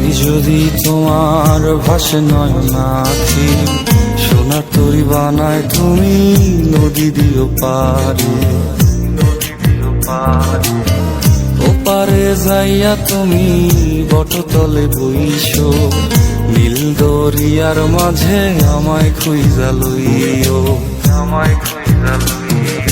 যদি তোমার ভাসে নয় নাকি সোনার তরি বানায় তুমি নদী দিও পারে ওপারে যাইয়া তুমি বটতলে বইছো নীল দরিয়ার মাঝে আমায় খুইজা লইও আমায় খুইজা লইও।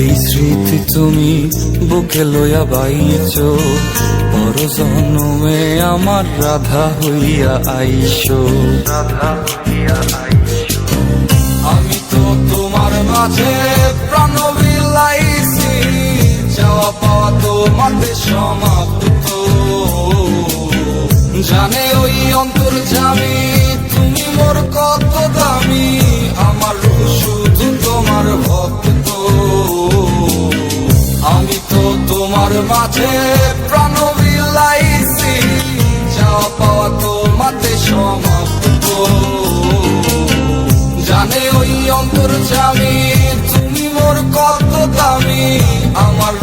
এই স্মৃতি তুমি বুকে লইয়া বাইছ। পর জন্মে আমার রাধা হইয়া আইসো রাধা হইয়া আইসো আমি তো তোমার মাঝে প্রাণ বিলাইছি। যাওয়া পাওয়া তোমাতে সমাপ্ত প্রাণ বিলাইছি যাওয়া পাওয়া তোমাতে জানে ওই অন্তর জামি তুমি মোর কত দামি আমার